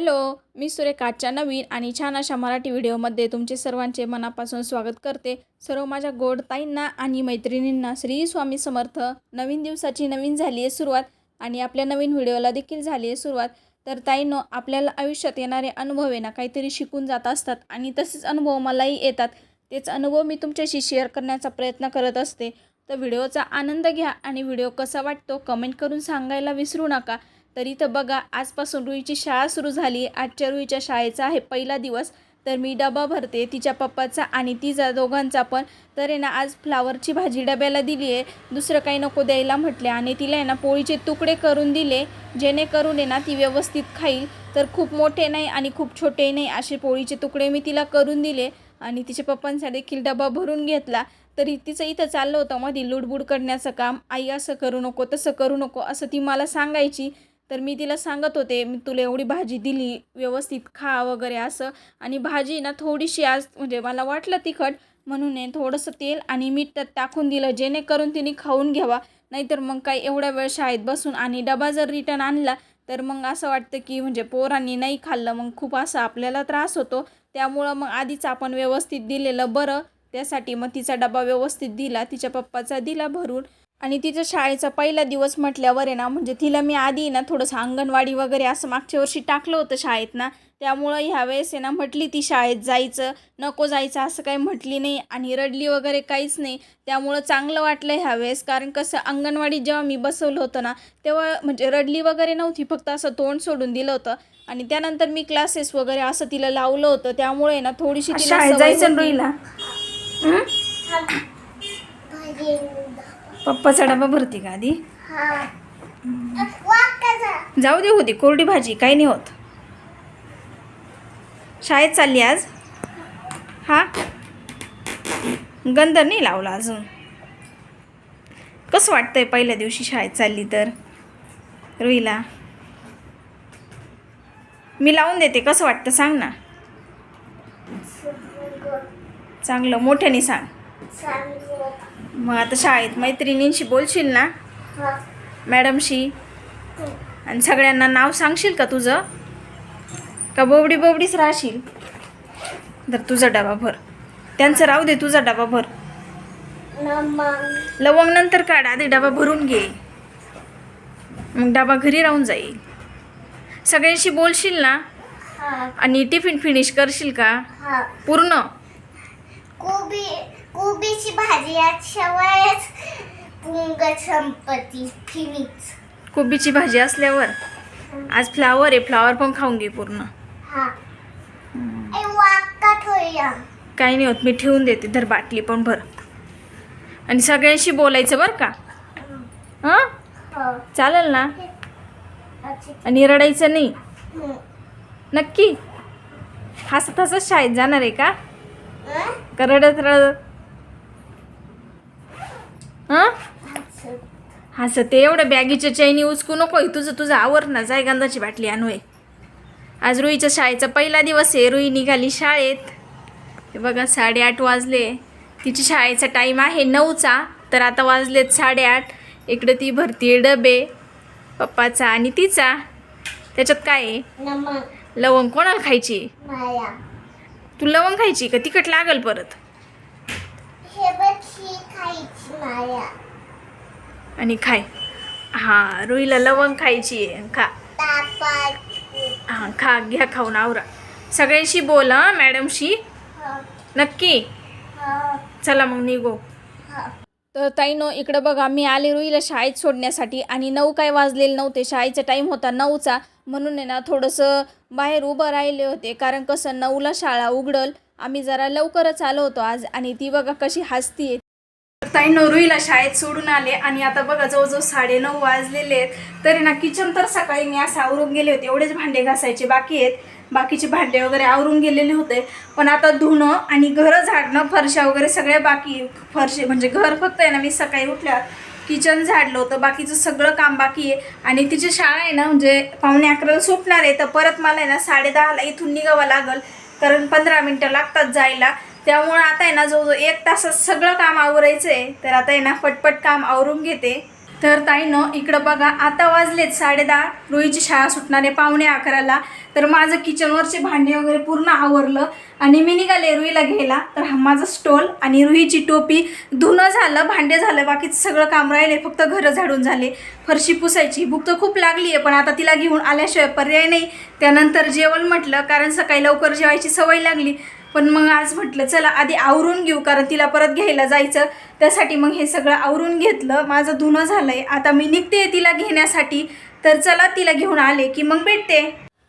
Hello मी सुरेखाच्या नवीन आणि छान अशा मराठी व्हिडिओमध्ये तुमचे सर्वांचे मनापासून स्वागत करते. सर्व माझ्या गोड ताईंना आणि मैत्रिणींना श्री स्वामी समर्थ. नवीन दिवसाची नवीन झाली आहे सुरुवात आणि आपल्या नवीन व्हिडिओला देखील झाली आहे सुरुवात. तर ताईंनो आपल्याला आयुष्यात येणारे अनुभव आहे ना काहीतरी शिकून जात असतात आणि तसेच अनुभव मलाही येतात. तेच अनुभव मी तुमच्याशी शेअर करण्याचा प्रयत्न करत असते. तर व्हिडिओचा आनंद घ्या आणि व्हिडिओ कसा वाटतो कमेंट करून सांगायला विसरू नका. तर इथं बघा आजपासून रुईची शाळा सुरू झाली. आजच्या रुईच्या शाळेचा आहे पहिला दिवस. तर मी डबा भरते तिच्या पप्पाचा आणि तिचा दोघांचा पण. तर आहे ना आज फ्लावरची भाजी डब्याला दिली आहे. दुसरं काही नको द्यायला म्हटले आणि तिला आहे ना पोळीचे तुकडे करून दिले. जेणेकरून आहे ना ती व्यवस्थित खाईल. तर खूप मोठे नाही आणि खूप छोटे नाही असे पोळीचे तुकडे मी तिला करून दिले. आणि तिच्या पप्पांचा देखील डबा भरून घेतला. तरी तिचं इथं चाललं होतं मधी लुडबुड करण्याचं काम. आई असं करू नको तसं करू नको असं ती मला सांगायची. तर मी तिला सांगत होते मी तुला एवढी भाजी दिली व्यवस्थित खा वगैरे असं. आणि भाजी ना थोडीशी आज म्हणजे मला वाटलं तिखट म्हणून आहे थोडंसं तेल आणि मीठ त्यात टाकून दिलं जेणेकरून तिने खाऊन घ्यावा. नाहीतर मग काय एवढ्या वेळ शाळेत बसून आणि डबा जर रिटर्न आणला तर मग असं वाटतं की म्हणजे पोरांनी नाही खाल्लं मग खूप असं आपल्याला त्रास होतो. त्यामुळं मग आधीच आपण व्यवस्थित दिलेलं बरं. त्यासाठी मग तिचा डबा व्यवस्थित दिला तिच्या पप्पाचा दिला भरून. आणि तिचं शाळेचा पहिला दिवस म्हटल्यावर आहे ना म्हणजे तिला मी आधी ना थोडंसं अंगणवाडी वगैरे असं मागच्या वर्षी टाकलं होतं शाळेत ना त्यामुळं ह्यावेळेस आहे ना म्हटली ती शाळेत जायचं नको जायचं असं काही म्हटली नाही आणि रडली वगैरे काहीच नाही. त्यामुळं चांगलं वाटलं ह्यावेळेस कारण कसं अंगणवाडीत जेव्हा मी बसवलं होतं ना तेव्हा म्हणजे रडली वगैरे नव्हती फक्त असं तोंड सोडून दिलं होतं. आणि त्यानंतर मी क्लासेस वगैरे असं तिला लावलं होतं त्यामुळे ना थोडीशी तिला जायचं पप्पाचा डबा भरते का आधी? जाऊ दे होती कोरडी भाजी काही नाही होत. शाळेत चालली आज? हा? गंध नाही लावला अजून. कसं वाटतंय पहिल्या दिवशी शाळेत चालली तर? रुईला? मी लावून देते कसं वाटतं सांग ना. चांगलं. मोठ्याने सांग. मग आता शाळेत मैत्रिणींशी बोलशील ना? मॅडमशी? आणि सगळ्यांना नाव सांगशील का तुझं? का बोबडी बोबडीच राहशील? तर तुझा डबा भर. त्यांचं राहू दे तुझा डबा भर. लवंग नंतर काढ आधी डबा भरून घे. मग डबा घरी राहून जाईल. सगळ्यांशी बोलशील ना? आणि टिफिन फिनिश करशील का? पूर्ण? कोबीची भाजी आज शेवळच पुंग संपत्ती फिनिक्स कोबीची भाजी असल्यावर आज फ्लावर आहे फ्लावर पण खाऊन घे पूर्ण. हा. ए वाक्का ठोया काही नाही होत मी ठेवून देते धर बाटली पण भर. आणि सगळ्यांशी बोलायचं बरं का? हां? हो. चालेल ना? अच्छा. आणि रडायचं नाही? हम्म. नक्की? हसत हसत शाळेत जाणार आहे का? का रडत रडत? हां. हसत ते एवढं बॅगीच्या चैनी उचकू नको. तुझं तुझं आवर ना. जाय गंधाची बाटली आणूय आज रुईच्या शाळेचा पहिला दिवस आहे. रुई निघाली शाळेत. हे बघा साडेआठ वाजले. तिची शाळेचा टाईम आहे नऊचा. तर आता वाजलेत साडेआठ. इकडे ती भरती डबे. पप्पाचा आणि तिचा. त्याच्यात काय आहे? लवंग कोणाला खायची? तू लवंग खायची का? तिखट लागल परत हे बघ ही खायची माया आणि खाय. हां रुईला लवंग खायची आहे खा. हां खा घ्या खाऊन आवरा. सगळ्यांशी बोल हां मॅडमशी. हो. नक्की? हो. चला मग निघो. हो. तर ताईनो इकडं बघा मी आले रुईला शाळेत सोडण्यासाठी आणि नऊ काय वाजलेले नव्हते. शाळेचा टाईम होता नऊचा. म्हणून आहे ना थोडंसं बाहेर उभं राहिले होते. कारण कसं नऊला शाळा उघडल. आम्ही जरा लवकरच आलो होतो आज. आणि ती बघा कशी हसतीये. ताई रुईला शाळेत सोडून आले आणि आता बघा जवळजवळ साडे नऊ वाजलेले आहेत. तरी ना किचन तर सकाळी मी असं आवरून गेले होते. एवढेच भांडे घासायचे बाकी आहेत. बाकीचे भांडे वगैरे आवरून गेलेले होते. पण आता धुणं आणि घरं झाडणं फरशा वगैरे सगळ्या बाकी फरशे म्हणजे घर फक्त आहे ना मी सकाळी उठल्या किचन झाडलं होतं. बाकीचं सगळं काम बाकी आहे. आणि तिची शाळा आहे ना म्हणजे पावणे अकराला सुटणार आहे. तर परत मला आहे ना साडेदहाला इथून निघावं लागेल. कारण पंधरा मिनटं लागतात जायला. त्यामुळं आता आहे ना जवळजवळ एक तासात सगळं काम आवरायचं आहे तर आता आहे ना पटपट काम आवरून घेते. तर ताईनं इकडं बघा आता वाजलेत साडे दहा रुईची शाळा सुटणारे पावणे अकराला. तर माझं किचनवरचे भांडे वगैरे पूर्ण आवरलं आणि मी निघाले रुईला घ्यायला. तर हा माझा स्टॉल आणि रुईची टोपी धुणं झालं भांडे झालं बाकीचं सगळं काम राहिले फक्त घरं झाडून झाले. फरशी पुसायची. भूक तर खूप लागली आहे पण आता तिला घेऊन आल्याशिवाय पर्याय नाही. त्यानंतर जेवण म्हटलं कारण सकाळी लवकर जेवायची सवय लागली. पण मग आज म्हटलं चला आधी आवरून घेऊ कारण तिला परत घ्यायला जायचं. त्यासाठी मग हे सगळं आवरून घेतलं. माझं धुणं आहे आता मी निघते तिला घेण्यासाठी. तर चला तिला घेऊन आले की मग भेटते.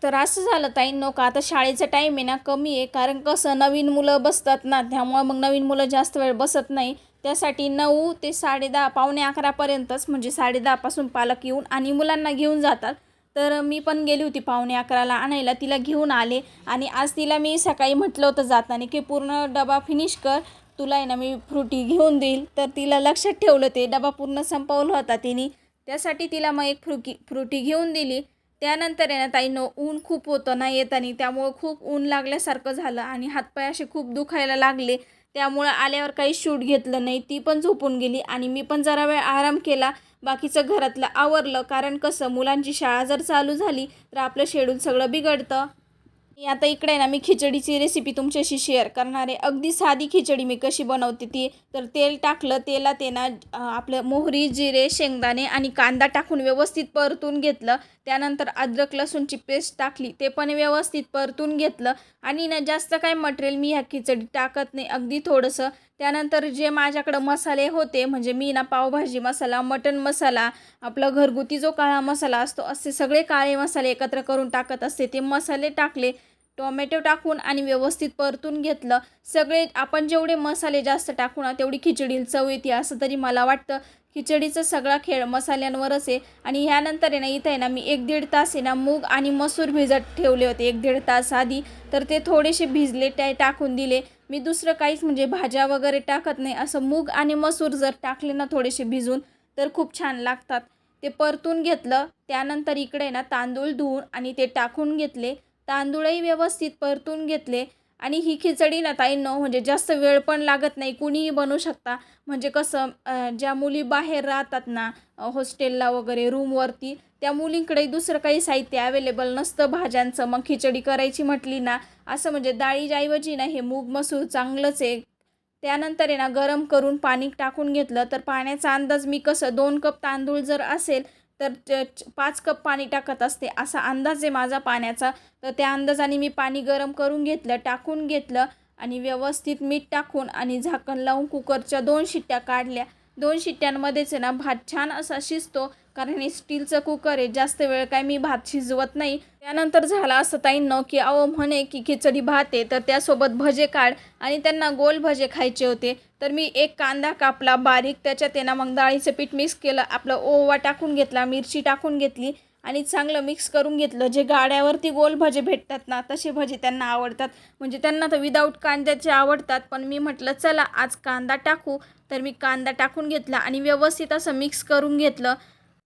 तर असं झालं ताई. नो का आता शाळेचा टाईम आहे ना कमी आहे. कारण कसं नवीन मुलं बसतात ना त्यामुळं मग नवीन मुलं जास्त वेळ बसत नाही. त्यासाठी नऊ ते साडेदहा पावणे अकरापर्यंतच म्हणजे साडेदहापासून पालक येऊन आणि मुलांना घेऊन जातात. तर मी पण गेली होती पाहुणे अकराला आणायला तिला घेऊन आले. आणि आज तिला मी सकाळी म्हटलं होतं जाताना की पूर्ण डबा फिनिश कर तुला आहे ना मी फ्रुटी घेऊन देईल. तर तिला लक्षात ठेवलं ते डबा पूर्ण संपवला होता तिने. त्यासाठी तिला मग एक फ्रुकी फ्रुटी घेऊन दिली. त्यानंतर आहे ना ताईनं ऊन खूप होतं ना येताना त्यामुळं खूप ऊन लागल्यासारखं झालं आणि हातपाय असे खूप दुखायला लागले. त्यामुळं आल्यावर काही शूट घेतलं नाही ती पण झोपून गेली आणि मी पण जरा वेळ आराम केला. बाकीचं घरातलं आवरलं कारण कसं मुलांची शाळा जर चालू झाली तर आपलं शेड्यूल सगळं बिघडतं. मी आता इकडे ना मी खिचडीची रेसिपी तुमच्याशी शेअर करणार आहे. अगदी साधी खिचडी मी कशी बनवते ती तर तेल टाकलं तेलात ते ना आपलं मोहरी जिरे शेंगदाणे आणि कांदा टाकून व्यवस्थित परतून घेतलं. त्यानंतर अद्रक लसूणची पेस्ट टाकली ते पण व्यवस्थित परतून घेतलं. आणि ना जास्त काय मटेरियल मी ह्या खिचडी टाकत नाही अगदी थोडंसं. त्यानंतर जे माझ्याकडं मसाले होते म्हणजे मी ना पावभाजी मसाला मटन मसाला आपला घरगुती जो काळा मसाला असतो असे सगळे काळे मसाले एकत्र करून टाकत असते ते मसाले टाकले. टोमॅटो टाकून आणि व्यवस्थित परतून घेतलं. सगळे आपण जेवढे मसाले जास्त टाकू ना तेवढी खिचडीला चव येते असं तरी मला वाटतं. खिचडीचा सगळा खेळ मसाल्यांवरच आहे. आणि ह्यानंतर आहे ना इथं आहे ना मी एक दीड तास आहे ना मूग आणि मसूर भिजत ठेवले होते. एक दीड तास आधी. तर ते थोडेसे भिजले ते टाकून दिले. मी दुसरं काहीच म्हणजे भाज्या वगैरे टाकत नाही. असं मूग आणि मसूर जर टाकले ना थोडेसे भिजून तर खूप छान लागतात. ते परतून घेतलं. त्यानंतर इकडे ना तांदूळ धुवून आणि ते टाकून घेतले. तांदूळही व्यवस्थित परतून घेतले आणि ही खिचडी ना ताईंनो म्हणजे जास्त वेळ पण लागत नाही. कुणीही बनवू शकता. म्हणजे कसं ज्या मुली बाहेर राहतात ना हॉस्टेलला वगैरे रूमवरती त्या मुलींकडे दुसरं काही साहित्य अवेलेबल नसतं. भाज्यांचं मग खिचडी करायची म्हटली ना असं म्हणजे डाळीच्याऐवजी ना हे मूग मसूर चांगलंच आहे. त्यानंतर आहे ना गरम करून पाणी टाकून घेतलं. तर पाण्याचा अंदाज मी कसं दोन कप तांदूळ जर असेल तर च- पाच कप पाणी टाकत असते. असा अंदाज आहे माझा पाण्याचा. तर त्या अंदाजाने मी पाणी गरम करून घेतलं टाकून घेतलं आणि व्यवस्थित मीठ टाकून आणि झाकण लावून कुकरच्या दोन शिट्ट्या काढल्या. दोन शिट्ट्यांमध्येच आहे ना भात छान असा शिजतो. कारण हे स्टीलचं कुकर आहे जास्त वेळ काय मी भात शिजवत नाही. त्यानंतर झालं असं ताईंनो की अहो म्हणे की खिचडी भात आहे तर त्यासोबत भजे काढ. आणि त्यांना गोल भजे खायचे होते. तर मी एक कांदा कापला बारीक त्याच्यात आहे ना मग डाळीचं पीठ मिक्स केलं आपलं ओवा टाकून घेतला मिरची टाकून घेतली आणि चांगलं मिक्स करून घेतलं. जे गाड्यावरती गोल भजे भेटतात ना तसे भजे त्यांना आवडतात. म्हणजे त्यांना तर विदाऊट कांद्याचे आवडतात पण मी म्हटलं चला आज कांदा टाकू. तर मी कांदा टाकून घेतला आणि व्यवस्थित असं मिक्स करून घेतलं.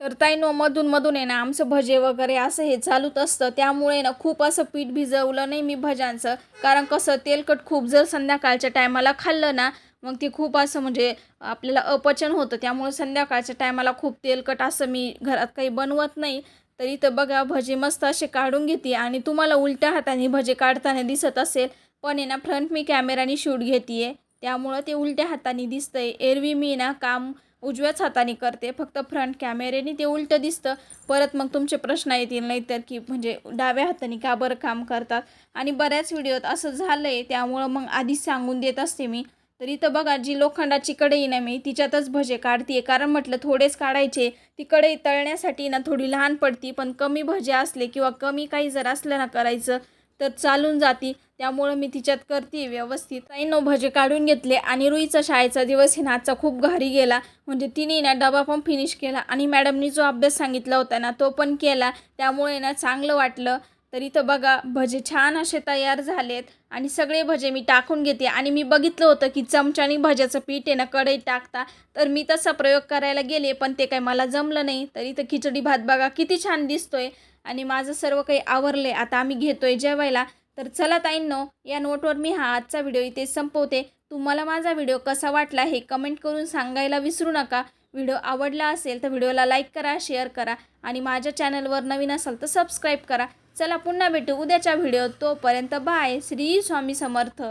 तर ताईनो मधून मधून आहे ना आमचं भजे वगैरे असं हे चालूच असतं. त्यामुळे ना खूप असं पीठ भिजवलं नाही मी भज्यांचं. कारण कसं तेलकट खूप जर संध्याकाळच्या टायमाला खाल्लं ना मग ते खूप असं म्हणजे आपल्याला अपचन होतं. त्यामुळे संध्याकाळच्या टायमाला खूप तेलकट असं मी घरात काही बनवत नाही. तर इथं बघा भजे मस्त असे काढून घेते. आणि तुम्हाला उलट्या हाताने भजे काढताना दिसत असेल पण आहे ना फ्रंट मी कॅमेराने शूट घेते त्यामुळं ते उलट्या हाताने दिसतंय. एरवी मी ना काम उजव्याच हाताने करते. फक्त फ्रंट कॅमेऱ्याने ते उलटं दिसतं. परत मग तुमचे प्रश्न येतील नाही तर की म्हणजे डाव्या हाताने का बरं काम करतात? आणि बऱ्याच व्हिडिओत असं झालं आहे त्यामुळं मग आधीच सांगून देत असते मी. तर इथं बघा जी लोखंडाची कढई ना मी तिच्यातच भजे काढते कारण म्हटलं थोडेच काढायचे. ती कढई तळण्यासाठी ना थोडी लहान पडती पण कमी भजे असले किंवा कमी काही जर असलं ना करायचं तर चालून जाती. त्यामुळं मी तिच्यात करते व्यवस्थित. ताईनं भजे काढून घेतले आणि रुईचा शाळेचा दिवस हे ना आजचा खूप घारी गेला. म्हणजे तिने ना डबा पण फिनिश केला आणि मॅडमनी जो अभ्यास सांगितला होता ना तो पण केला. त्यामुळे ना चांगलं वाटलं. तर इथं बघा भजे छान असे तयार झालेत आणि सगळे भजे मी टाकून घेते. आणि मी बघितलं होतं की चमच्याने भज्याचं पीठ आहे ना कढईत टाकता. तर मी तसा प्रयोग करायला गेले पण ते काही मला जमलं नाही. तर इथं खिचडी भात बघा किती छान दिसतोय. आणि माझं सर्व काही आवरले आता आम्ही घेतोय जेवायला. तर चला ताईंनो या नोटवर मी हा आजचा व्हिडिओ इथे संपवते. तुम्हाला माझा व्हिडिओ कसा वाटला हे कमेंट करून सांगायला विसरू नका. व्हिडिओ आवडला असेल तर व्हिडिओला लाईक करा शेअर करा. आणि माझ्या चॅनलवर नवीन असाल तर सबस्क्राईब करा. चला पुन्हा भेटू उद्याच्या व्हिडिओ तोपर्यंत बाय श्री स्वामी समर्थ.